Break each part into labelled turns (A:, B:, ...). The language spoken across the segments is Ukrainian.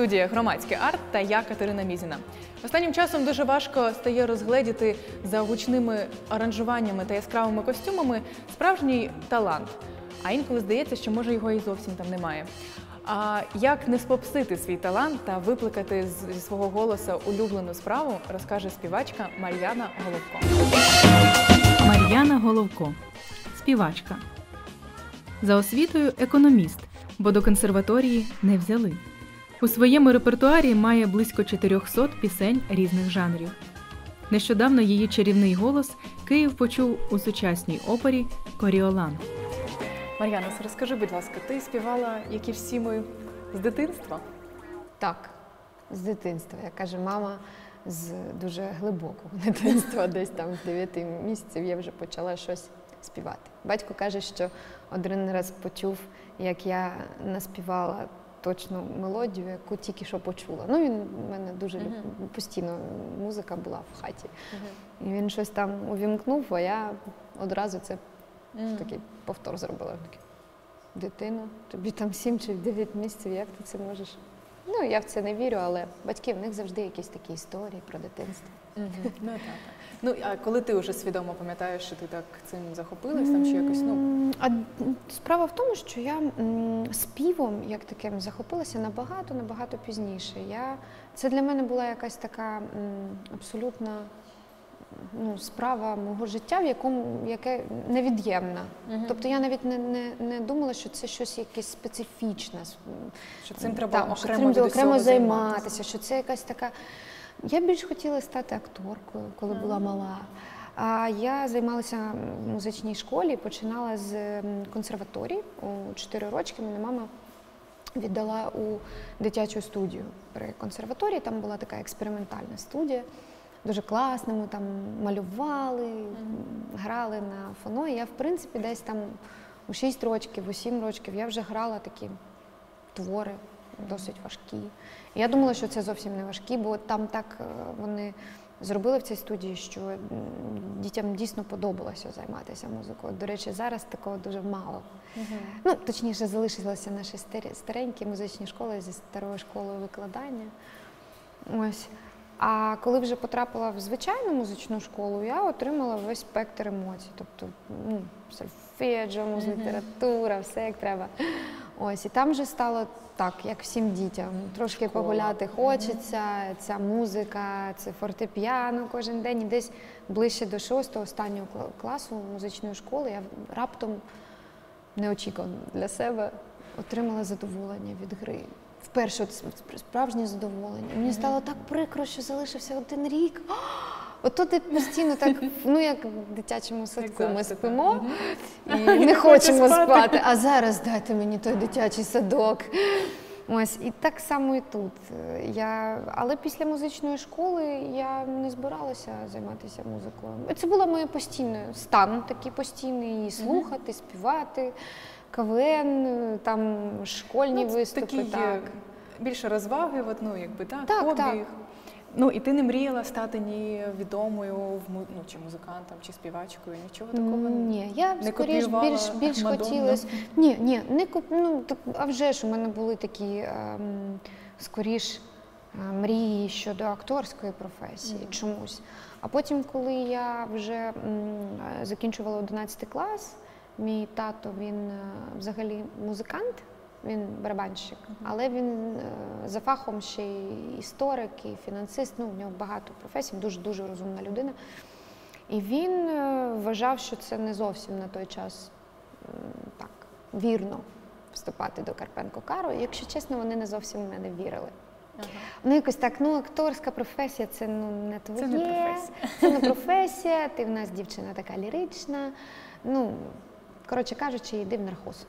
A: студія Громадський арт та я Катерина Мізіна. Останнім часом дуже важко стає розгледіти за гучними аранжуваннями та яскравими костюмами справжній талант. А інколи здається, що може його і зовсім там немає. А як не спопсити свій талант та викликати зі свого голоса улюблену справу, розкаже співачка Мар'яна Головко.
B: Мар'яна Головко, співачка. За освітою економіст, бо до консерваторії не взяли. У своєму репертуарі має близько 400 пісень різних жанрів. Нещодавно її чарівний голос Київ почув у сучасній опері Коріолан.
A: Мар'яна, розкажи, будь ласка, ти співала, як і всі ми з дитинства?
C: Так, з дитинства. Як каже мама, з дуже глибокого дитинства, десь там з 9 місяців я вже почала щось співати. Батько каже, що один раз почув, як я наспівала точну мелодію, яку тільки що почула. Ну, він в мене дуже люб- постійно музика була в хаті. І він щось там увімкнув, а я одразу це такий повтор зробила. Дитину, тобі там 7 чи 9 місяців, як ти це можеш? Ну, я в це не вірю, але батьки, в них завжди якісь такі історії про дитинство.
A: Ну так. Ну а коли ти вже свідомо пам'ятаєш, що ти так цим захопилась, там чи якось ну
C: А справа в тому, що я співом як таким захопилася набагато, набагато пізніше. Я, це для мене була якась така абсолютна ну, справа мого життя, в якому яке невід'ємна. Тобто я навіть не, не, не думала, що це щось якесь специфічне.
A: що цим треба
C: що
A: окремо
C: цим окремо
A: усього
C: займатися, що це якась така. Я більш хотіла стати акторкою, коли була мала. А я займалася в музичній школі, починала з консерваторії у 4 рочки. Мене мама віддала у дитячу студію при консерваторії. Там була така експериментальна студія. Дуже класно, ми там малювали, грали на фоно. Я, в принципі, десь там у 6 років, у 7 років я вже грала такі твори досить важкі. І я думала, що це зовсім не важкі, бо там так е, вони зробили в цій студії, що дітям дійсно подобалося займатися музикою. До речі, зараз такого дуже мало. Ну, точніше, залишилися наші старенькі музичні школи зі старою школою викладання. Ось. А коли вже потрапила в звичайну музичну школу, я отримала весь спектр емоцій. Тобто, ну, сольфеджіо, література, все як треба. Ось, і там вже стало так, як всім дітям. Трошки
A: Школа.
C: погуляти хочеться, ця музика, це фортепіано кожен день. І десь ближче до шостого, останнього класу музичної школи я раптом неочікувано для себе отримала задоволення від гри. Вперше справжнє задоволення. Мені стало так прикро, що залишився один рік. Ото ти постійно так, ну як в дитячому садку, ми спимо і не хочемо
A: спати.
C: а зараз дайте мені той дитячий садок. Ось і так само і тут. Я, але після музичної школи я не збиралася займатися музикою. Це була моя постійна стан, такий постійний і слухати, співати, КВН, там школьні
A: Ну,
C: виступи.
A: такі
C: так.
A: більше розваги, от, ну якби так,
C: Так,
A: хобі.
C: так.
A: Ну і ти не мріяла стати ні відомою в ну, чи музикантом, чи співачкою, нічого такого.
C: Ні, я
A: не
C: скоріш більш, більш хотілося. Ні, ні, не коп... ну, так, а вже ж у мене були такі ем, скоріш е, мрії щодо акторської професії чомусь. А потім, коли я вже м, закінчувала 11 клас, мій тато він е, взагалі музикант. Він барабанщик, але він е, за фахом ще й історик, і фінансист. Ну, у нього багато професій, дуже дуже розумна людина. І він е, вважав, що це не зовсім на той час так вірно вступати до Карпенко Кару. Якщо чесно, вони не зовсім в мене вірили. Ну, якось так, ну, акторська професія це ну, не твоє.
A: не професія.
C: Це не професія, ти в нас дівчина така лірична. Ну, коротше кажучи, йди в нархоз.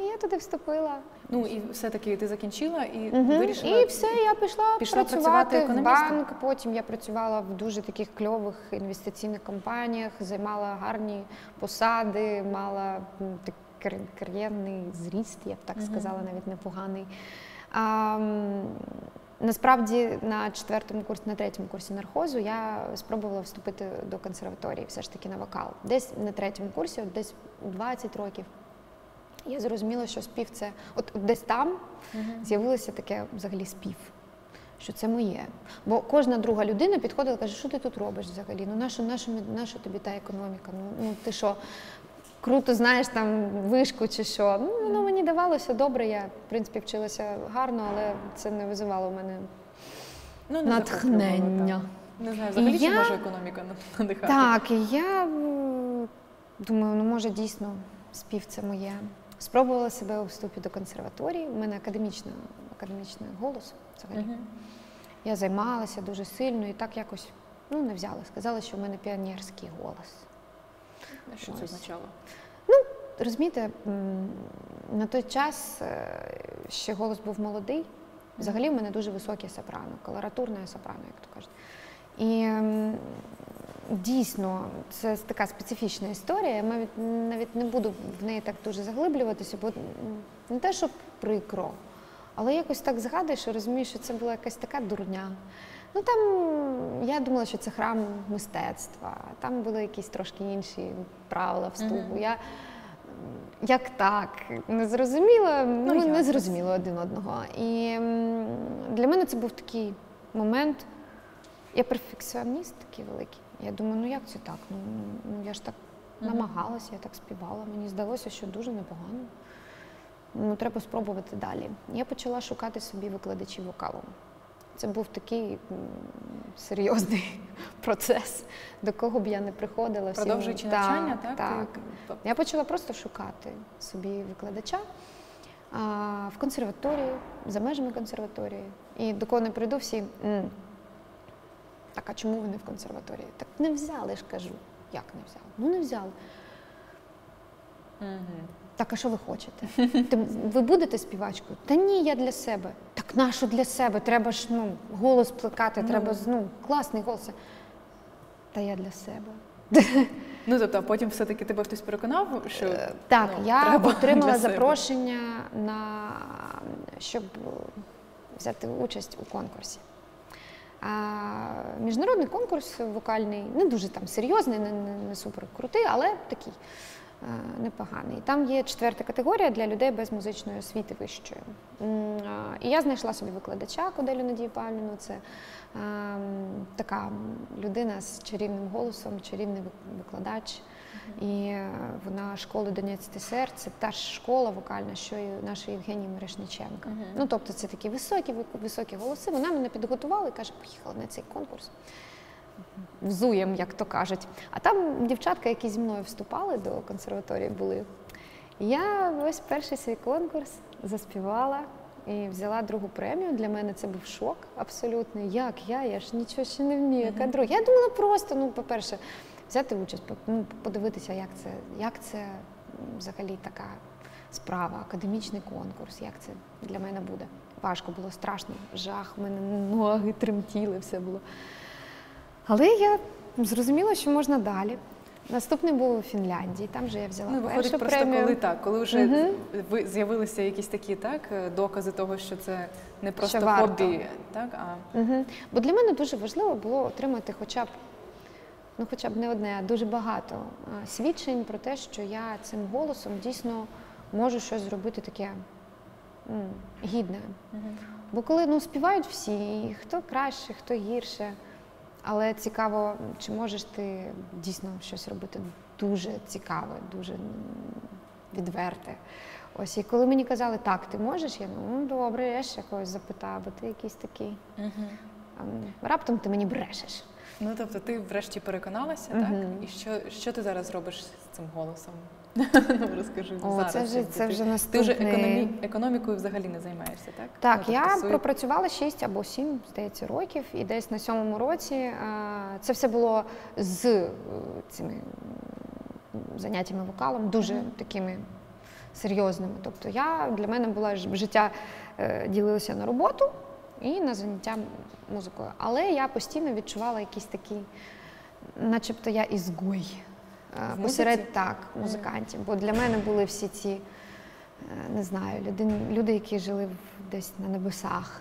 C: І я туди вступила.
A: Ну і все-таки ти закінчила і
C: Мгм.
A: вирішила.
C: І все, я пішла,
A: пішла працювати
C: працювати в банк. Потім я працювала в дуже таких кльових інвестиційних компаніях, займала гарні посади, мала м, так, кар- кар'єрний зріст, я б так сказала, навіть непоганий. А, Насправді на четвертому курсі, на третьому курсі нархозу я спробувала вступити до консерваторії, все ж таки на вокал. Десь на третьому курсі, десь 20 років. Я зрозуміла, що спів це от десь там з'явилося таке взагалі спів. Що це моє. Бо кожна друга людина підходила і каже, що ти тут робиш взагалі? Ну нащо, нащо, нащо тобі та економіка? Ну, ну ти що, круто знаєш там вишку чи що? Ну, воно мені давалося добре. Я, в принципі, вчилася гарно, але це не визивало в мене
A: Ну, не
C: натхнення.
A: Не знаю, взагалі,
C: І
A: чи
C: я-
A: може економіка надихати?
C: Так, і я думаю, ну може дійсно спів це моє. Спробувала себе у вступі до консерваторії. У мене академічна, академічний голос взагалі.
A: Мгм.
C: Я займалася дуже сильно і так якось ну, не взяла. Сказала, що в мене піонерський голос.
A: Що це
C: Ось.
A: означало?
C: Розумієте, на той час е, ще голос був молодий. Взагалі в мене дуже високе сопрано, колоратурне сопрано, як то кажуть. І дійсно, це така специфічна історія. Я навіть, не буду в неї так дуже заглиблюватися, бо не те, щоб прикро, але якось так згадуєш і розумієш, що це була якась така дурня. Ну там я думала, що це храм мистецтва, там були якісь трошки інші правила вступу.
A: Мгм.
C: Я як так, не зрозуміла, ми не
A: це?
C: зрозуміли один одного. І для мене це був такий момент. Я перфекціоніст такий великий. Я думаю, ну як це так? Ну, ну я ж так намагалася, я так співала. Мені здалося, що дуже непогано. Ну, треба спробувати далі. Я почала шукати собі викладачів вокалу. Це був такий серйозний процес, до кого б я не приходила.
A: Продовжуючи
C: Так,
A: навчання, так?
C: так.
A: Ти- тобто-
C: Я почала просто шукати собі викладача а, в консерваторії, за межами консерваторії. І до кого не прийду, всі. «М, Так, а чому ви не в консерваторії? Так не взяли ж кажу. Як не взяли? Ну не взяли. Так, а що ви хочете? Ви будете співачкою? Та ні, я для себе. Так нащо для себе? Треба ж ну, голос плекати,
A: Ну.
C: треба ну, класний голос. Та я для себе.
A: Ну, тобто, а потім все-таки тебе хтось переконав, що
C: Е, Так,
A: ну,
C: я
A: треба
C: отримала запрошення на щоб взяти участь у конкурсі. Міжнародний конкурс вокальний, не дуже там серйозний, не, не, не супер крутий, але такий е, непоганий. Там є четверта категорія для людей без музичної освіти вищої. І я знайшла собі викладача Коделю Надію Павлівну. Це ем, така людина з чарівним голосом, чарівний вик- викладач. І е, вона школи Донець ТСР, це та ж школа вокальна, що і наша Євгенія Мирошниченка.
A: Мгм.
C: Ну, тобто це такі високі, високі голоси. Вона мене підготувала і каже, поїхала на цей конкурс. Взуєм, як то кажуть. А там дівчатка, які зі мною вступали до консерваторії, були. Я ось перший свій конкурс заспівала і взяла другу премію. Для мене це був шок абсолютний. Як я? Я ж нічого ще не вмію. Яка друга? Я думала просто, ну, по-перше, взяти участь, ну, подивитися, як це, як це взагалі така справа, академічний конкурс, як це для мене буде. Важко було, страшно, жах, в мене ноги тремтіли, все було. Але я зрозуміла, що можна далі. Наступний був у Фінляндії, там же я взяла
A: Ну,
C: першу
A: просто
C: премію.
A: коли так, коли вже ви з'явилися якісь такі так докази того, що це не просто
C: варто.
A: хобі, так а
C: Угу. Бо для мене дуже важливо було отримати хоча б, ну хоча б не одне, а дуже багато свідчень про те, що я цим голосом дійсно можу щось зробити таке гідне. Бо коли ну, співають всі, і хто краще, хто гірше. Але цікаво, чи можеш ти дійсно щось робити дуже цікаве, дуже відверте. Ось і коли мені казали, так, ти можеш, я ну добре, я ще когось запитаю, бо ти якийсь такий. Ем, Раптом ти мені брешеш.
A: Ну тобто ти врешті переконалася,
C: Мгм.
A: так? І що, що ти зараз робиш з цим голосом? ну розкажи
C: О,
A: зараз.
C: це вже це
A: ти-
C: вже
A: Ти вже економі... економікою взагалі не займаєшся, так?
C: Так,
A: Ну,
C: я
A: тобто свої-
C: пропрацювала 6 або 7, здається, років, і десь на сьомому році е, це все було з е, цими заняттями вокалом, дуже
A: Мгм.
C: такими серйозними. Тобто я для мене була життя е, ділилося на роботу і на заняття музикою. Але я постійно відчувала якісь такі, начебто я ізгой. е, Посеред так, музикантів. Бо для мене були всі ці, е, не знаю, люди, люди які жили десь на небесах,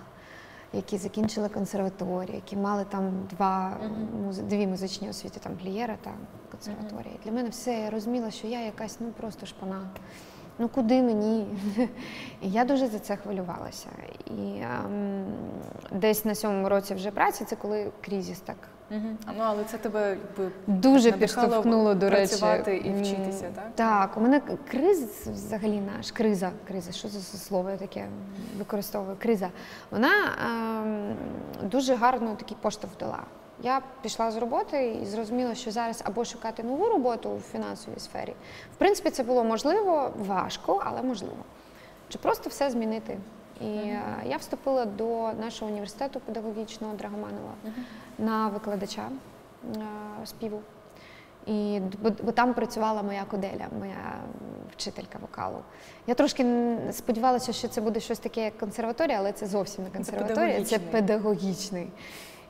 C: які закінчили консерваторію, які мали там два,
A: Мгм.
C: музи- дві музичні освіти, там Глієра та консерваторія. І Для мене все, я розуміла, що я якась ну просто шпана. Ну куди мені? І я дуже за це хвилювалася. І ем, десь на сьомому році вже праці, це коли кризис так
A: Угу. Ну але це тебе якби
C: дуже підштовхнуло, до речі.
A: працювати і вчитися, так?
C: Так, у мене криз взагалі наш криза. Криза, що за слово я таке використовую? Криза. Вона ем, дуже гарно такий поштовх дала. Я пішла з роботи і зрозуміла, що зараз або шукати нову роботу у фінансовій сфері. В принципі, це було можливо, важко, але можливо. Чи просто все змінити. І е, я вступила до нашого університету педагогічного Драгоманова на викладача е, співу. І бо, бо там працювала моя коделя, моя вчителька вокалу. Я трошки сподівалася, що це буде щось таке, як консерваторія, але це зовсім не консерваторія, це
A: педагогічний.
C: педагогічний.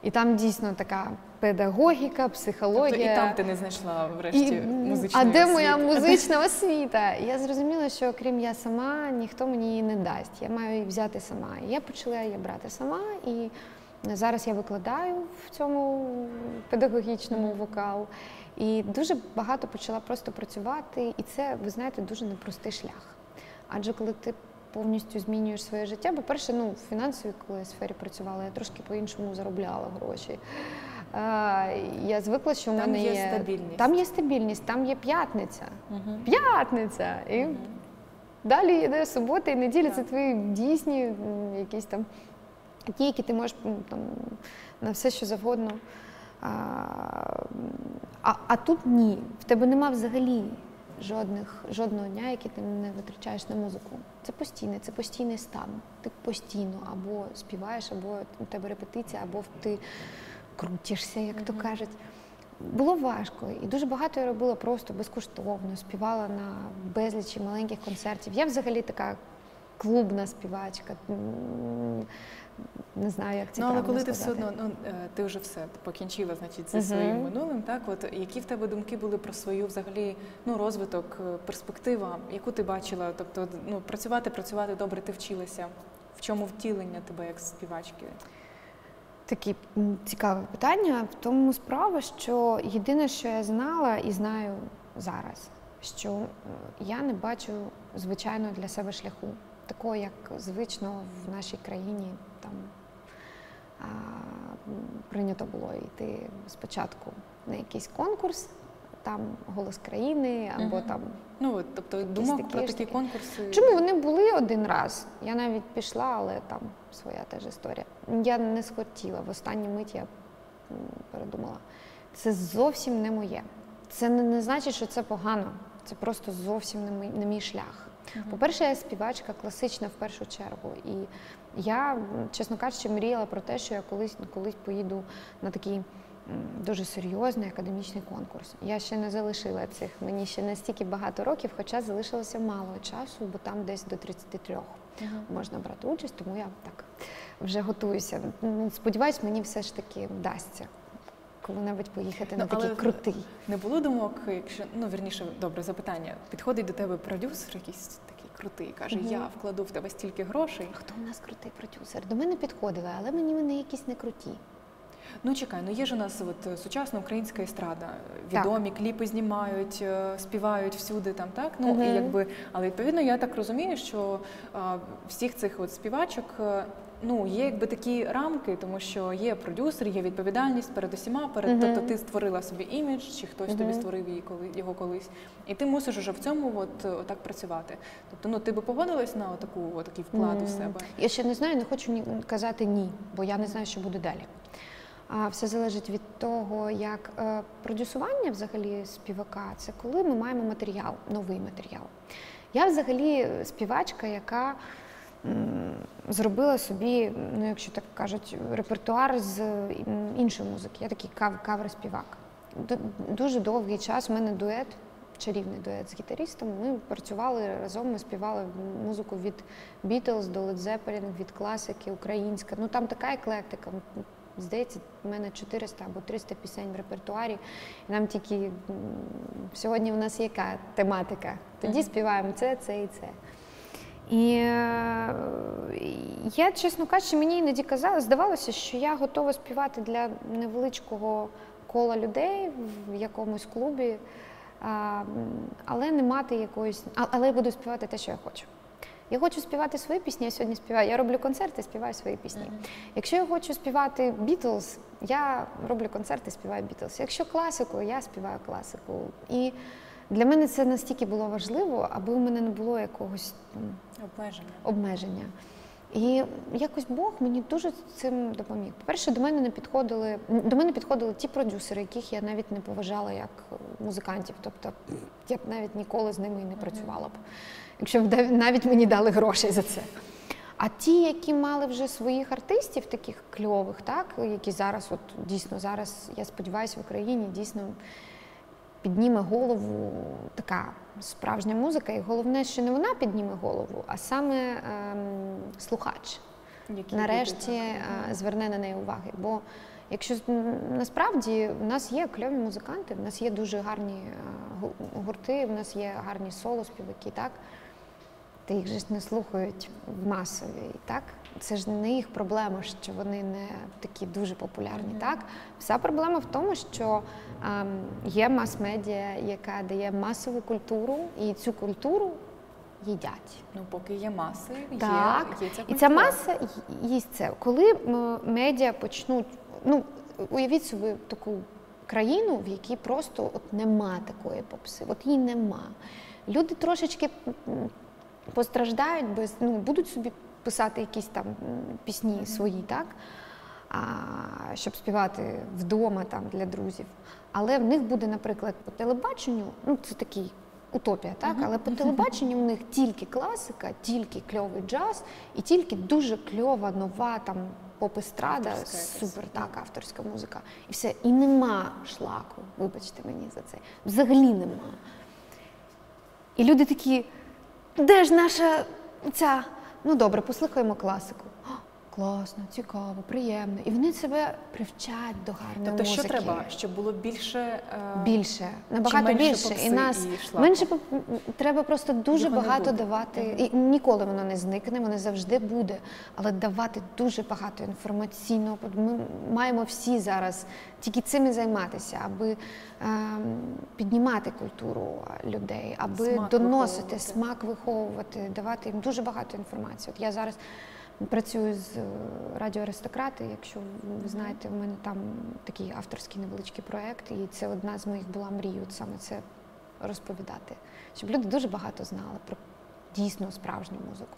C: І там дійсно така педагогіка, психологія.
A: Тобто і там ти не знайшла врешті
C: І, м,
A: музичної
C: а де моя музична освіта? Я зрозуміла, що крім я сама, ніхто мені її не дасть. Я маю її взяти сама. І я почала її брати сама. І зараз я викладаю в цьому педагогічному вокал. І дуже багато почала просто працювати. І це, ви знаєте, дуже непростий шлях. Адже коли ти повністю змінюєш своє життя, по-перше, ну, в фінансовій коли я сфері працювала, я трошки по-іншому заробляла гроші. А, я звикла, що в мене
A: є
C: є
A: стабільність.
C: Там є стабільність, там є п'ятниця.
A: Мгм.
C: П'ятниця! І далі йде субота і неділя, це твої дійсні якісь там ті, які ти можеш там, на все, що завгодно. А, а, а тут ні. В тебе нема взагалі жодних, жодного дня, який ти не витрачаєш на музику. Це постійне, це постійний стан. Ти постійно або співаєш, або у тебе репетиція, або ти крутишся, як то кажуть. Було важко, і дуже багато я робила просто безкоштовно, співала на безлічі маленьких концертів. Я взагалі така клубна співачка. Не знаю, як це
A: Ну, але коли ти все одно, ну е, ти вже все покінчила, значить, зі своїм минулим, так от які в тебе думки були про свою взагалі ну розвиток, е, перспектива, яку ти бачила? Тобто, ну працювати, працювати добре, ти вчилася. В чому втілення тебе як співачки?
C: Таке цікаве питання. В тому справа, що єдине, що я знала і знаю зараз, що е, я не бачу звичайно для себе шляху, такого, як звично в нашій країні там а, прийнято було йти спочатку на якийсь конкурс, там голос країни або
A: Мгм.
C: там
A: Ну от, тобто думок
C: такі
A: про такі
C: такі.
A: конкурси.
C: Чому вони були один раз? Я навіть пішла, але там своя теж історія. Я не схотіла. В останню мить я передумала. Це зовсім не моє. Це не, не значить, що це погано. Це просто зовсім не мій, не мій шлях. По-перше, я співачка класична в першу чергу. І я, чесно кажучи, мріяла про те, що я колись, колись поїду на такий дуже серйозний академічний конкурс. Я ще не залишила цих, мені ще настільки багато років, хоча залишилося мало часу, бо там десь до 33
A: Мгм.
C: можна брати участь, тому я так вже готуюся. Сподіваюсь, мені все ж таки вдасться коли-небудь поїхати
A: Ну,
C: на такий
A: але-
C: крутий.
A: Не було думок, якщо ну вірніше, добре запитання. Підходить до тебе продюсер, якийсь такий крутий, каже:
C: Мгм.
A: Я вкладу в тебе стільки грошей.
C: Хто у нас крутий продюсер? До мене підходили, але мені вони якісь не круті.
A: Ну чекай, ну є ж у нас от е, сучасна українська естрада.
C: Так.
A: Відомі кліпи знімають, е, співають всюди там, так? Ну
C: Мгм.
A: і якби, але відповідно я так розумію, що а, всіх цих от співачок. Ну, є якби такі рамки, тому що є продюсер, є відповідальність перед усіма, перед
C: Мгм.
A: тобто ти створила собі імідж, чи хтось тобі створив її коли його колись, і ти мусиш уже в цьому от отак працювати. Тобто, ну ти би погодилась на таку такий вклад у себе.
C: Я ще не знаю, не хочу ні казати ні, бо я не знаю, що буде далі. А все залежить від того, як е, продюсування взагалі співака, це коли ми маємо матеріал, новий матеріал. Я взагалі співачка, яка зробила собі, ну якщо так кажуть, репертуар з іншої музики. Я такий кав- кавер-співак. Дуже довгий час у мене дует, чарівний дует з гітаристом. Ми працювали разом, ми співали музику від Beatles до Led Zeppelin, від класики, українська. Ну там така еклектика. Здається, в мене 400 або 300 пісень в репертуарі. І нам тільки сьогодні в нас яка тематика. Тоді співаємо це, це і це. І е, я, чесно кажучи, мені іноді казала, здавалося, що я готова співати для невеличкого кола людей в якомусь клубі. але не мати якоїсь. Але я буду співати те, що я хочу. Я хочу співати свої пісні, я сьогодні співаю. Я роблю концерти, співаю свої пісні. Якщо я хочу співати Бітлз, я роблю концерти, співаю Бітлз. Якщо класику, я співаю класику. І для мене це настільки було важливо, аби у мене не було якогось
A: обмеження.
C: обмеження. І якось Бог мені дуже цим допоміг. По-перше, до мене не підходили до мене підходили ті продюсери, яких я навіть не поважала як музикантів. Тобто я б навіть ніколи з ними і не працювала б, якщо б навіть мені дали грошей за це. А ті, які мали вже своїх артистів, таких кльових, так які зараз, от дійсно зараз, я сподіваюся, в Україні дійсно підніме голову така справжня музика. І головне, що не вона підніме голову, а саме ем, слухач. Який Нарешті е, зверне на неї уваги. Бо якщо насправді в нас є кльові музиканти, в нас є дуже гарні е, гурти, в нас є гарні соло-співаки, так? Та їх же ж не слухають в масовій, так? Це ж не їх проблема, що вони не такі дуже популярні. Mm-hmm. Так, вся проблема в тому, що ем, є мас-медіа, яка дає масову культуру, і цю культуру їдять.
A: Ну, поки є маси,
C: так.
A: є, є ця
C: культура. І ця маса їсть це. Коли медіа почнуть, ну уявіть собі таку країну, в якій просто от нема такої попси, от її нема. Люди трошечки постраждають без ну будуть собі писати якісь там пісні свої, так? А, Щоб співати вдома там для друзів. Але в них буде, наприклад, по телебаченню, ну це такий утопія, так? Але по телебаченню в них тільки класика, тільки кльовий джаз і тільки дуже кльова, нова там поп-естрада, супер так, авторська музика. І все. І нема шлаку, вибачте мені за це. Взагалі нема. І люди такі, де ж наша ця Ну добре, послухаємо класику. Класно, цікаво, приємно. І вони себе привчать до гарної
A: тобто,
C: музики.
A: що треба, щоб було більше
C: е... більше, набагато більше. І нас
A: і
C: менше треба просто дуже Його багато давати. Mm-hmm. І ніколи воно не зникне, воно завжди буде. Але давати дуже багато інформаційного. Ми маємо всі зараз тільки цим і займатися, аби е, піднімати культуру людей, аби смак доносити виховувати. смак, виховувати, давати їм дуже багато інформації. От я зараз. Працюю з е, радіо Аристократи. Якщо ви знаєте, в мене там такий авторський невеличкий проєкт, і це одна з моїх була мрій, от саме це розповідати, щоб люди дуже багато знали про дійсно справжню музику.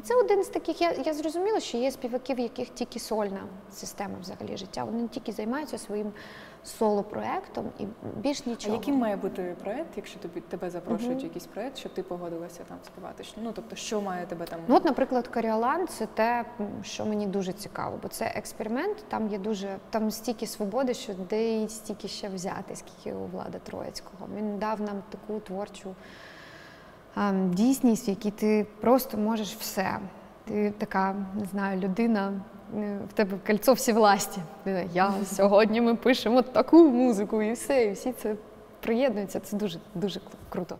C: І це один з таких. Я я зрозуміла, що є співаки, в яких тільки сольна система взагалі життя. Вони тільки займаються своїм соло-проектом і більш нічого.
A: А яким має бути проект, якщо тобі тебе запрошують uh-huh. якийсь проект, щоб ти погодилася там співати? Ну тобто, що має тебе там?
C: Ну, от, наприклад, Коріолан це те, що мені дуже цікаво, бо це експеримент. Там є дуже там стільки свободи, що де і стільки ще взяти, скільки у влада Троїцького. Він дав нам таку творчу ем, дійсність, в якій ти просто можеш все. Ти така, не знаю, людина в тебе кольцо всі власті. Я сьогодні ми пишемо таку музику, і все, і всі це приєднуються. Це дуже дуже круто.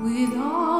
D: With all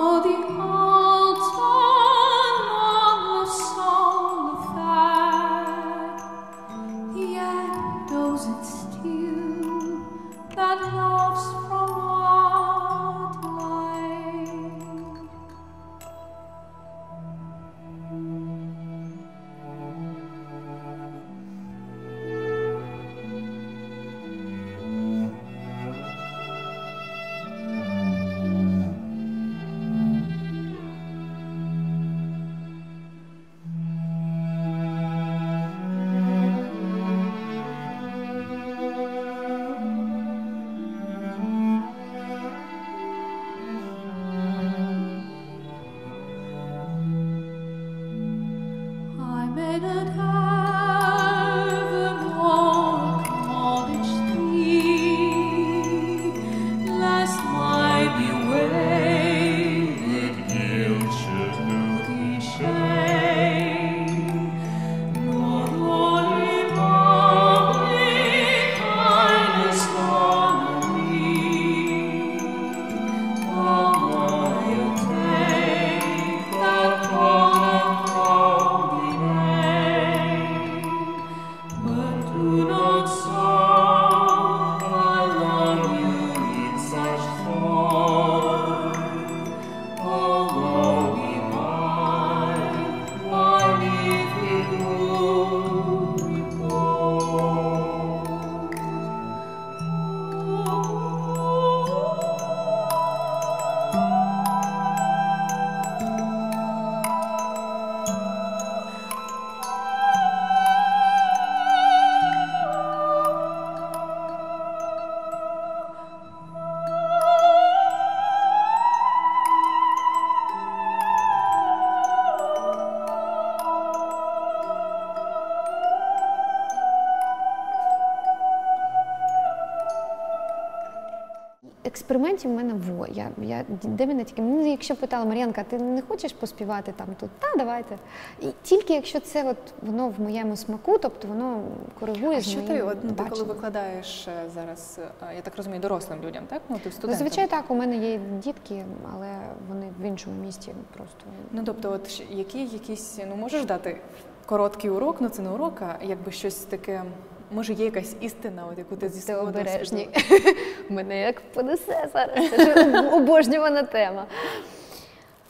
C: Експериментів в мене во. Я, я, де мене тільки, ну, якщо питала Мар'янка, ти не хочеш поспівати там тут? Та, давайте. І тільки якщо це от воно в моєму смаку, тобто воно коригує
A: А
C: з
A: що ти, от, ну, ти коли викладаєш е, зараз, е, я так розумію, дорослим людям, так? Ну, ти студентам.
C: Зазвичай так, у мене є дітки, але вони в іншому місті просто.
A: Ну, тобто, от які якісь, ну можеш дати короткий урок, ну це не урок, а якби щось таке, може, є якась істина, от яку ти зі
C: Ти обережні. Мене як понесе зараз. Це ж обожнювана тема.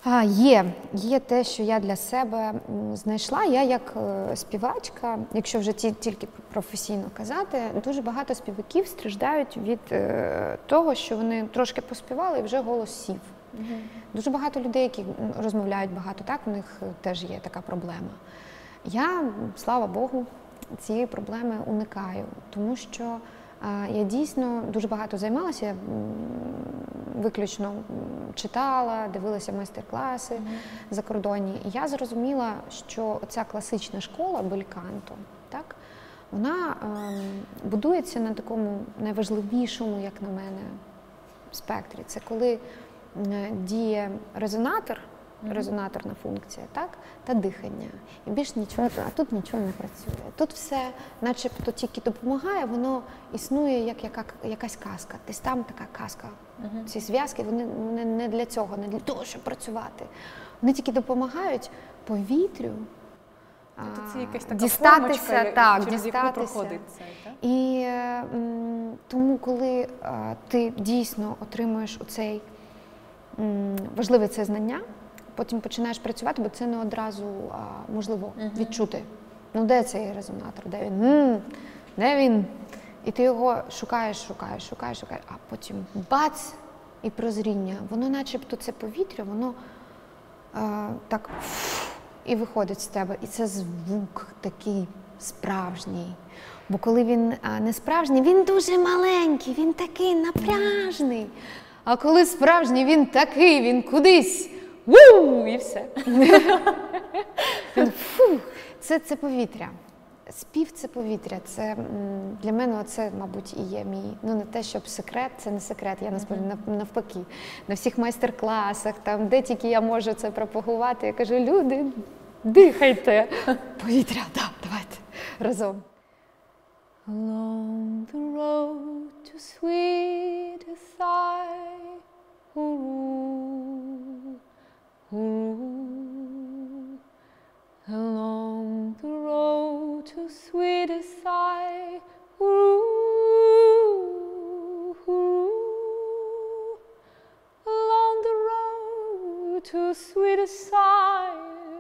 C: А, є, є те, що я для себе знайшла. Я як е, співачка, якщо вже тільки професійно казати, дуже багато співаків страждають від е, того, що вони трошки поспівали і вже голос сів. Дуже багато людей, які розмовляють багато, так, у них е, теж є така проблема. Я, слава Богу, цієї проблеми уникаю, тому що е, я дійсно дуже багато займалася, я, виключно читала, дивилася майстер-класи закордонні. І я зрозуміла, що ця класична школа бельканто, так, вона ем, будується на такому найважливішому, як на мене, спектрі. Це коли е, діє резонатор, резонаторна функція, так, та дихання. І більш нічого, а тут нічого не працює. Тут все, начебто, тільки допомагає, воно існує як яка, якась казка. Десь там така казка. Ці зв'язки вони, не для цього, не для того, щоб працювати. Вони тільки допомагають повітрю.
A: Тобто
C: а,
A: це якась така
C: дістатися,
A: формочка,
C: так,
A: через яку проходить це, так?
C: І м, тому, коли е, ти дійсно отримуєш оцей м, важливе це знання, потім починаєш працювати, бо це не одразу а, можливо відчути. Ну, де цей резонатор? Де він? М, де він? І ти його шукаєш, шукаєш, шукаєш, шукаєш, а потім бац! І прозріння. Воно, начебто, це повітря, воно е, так і виходить з тебе. І це звук такий справжній. Бо коли він а, не справжній, він дуже маленький, він такий напряжний. А коли справжній, він такий, він кудись. Ву! І все. Фу. Це, це повітря. Спів це повітря. Це для мене це, мабуть, і є мій. Ну не те, щоб секрет, це не секрет. Я насправді навпаки. На всіх майстер-класах, там, де тільки я можу це пропагувати, я кажу, люди, Дихайте. Повітря, так, давайте разом. Along the road to sweet sigh, Along the road to sweet sigh, Along the road to sweet sigh,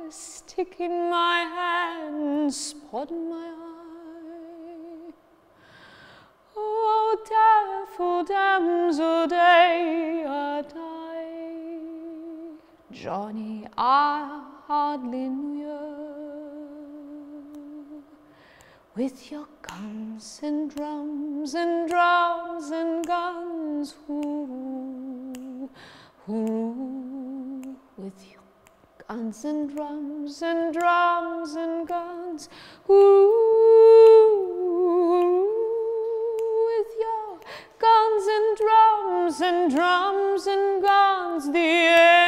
C: stick in my hand, spot in my eye. Oh, daffodil damsel Johnny, I hardly knew you. With your guns and drums and drums and guns, who, who, with your guns and drums and drums and guns, who, with your guns and drums and drums and guns, the enemy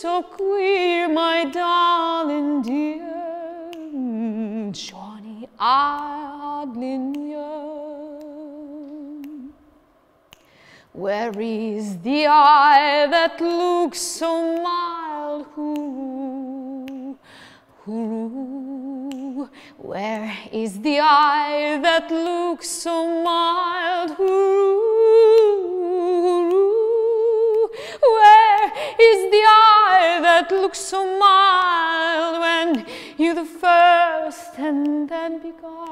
C: so queer, my darling dear. Mm, Johnny, I hardly knew. Where is the eye that looks so mild? Where is the eye that looks so mild? Where is the eye that looks so mild when you the first and then beguiled?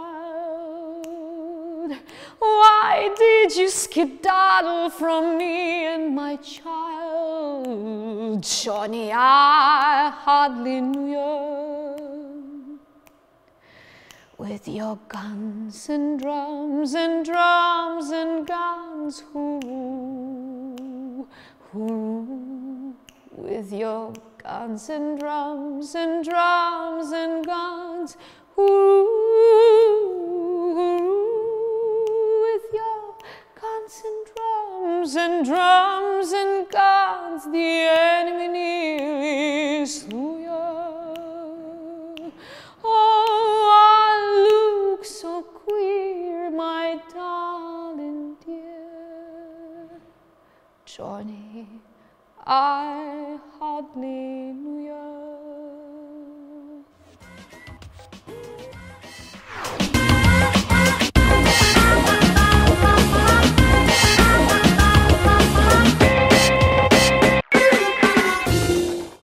C: Why did you skedaddle from me and my child? Johnny, I hardly knew you. With your guns and drums and drums and guns, who, who, with your guns and drums and drums and guns, who, with your guns and drums and drums and guns, the enemy nearly slew you. Oh, I look so queer, my darling dear. Johnny, I adnenu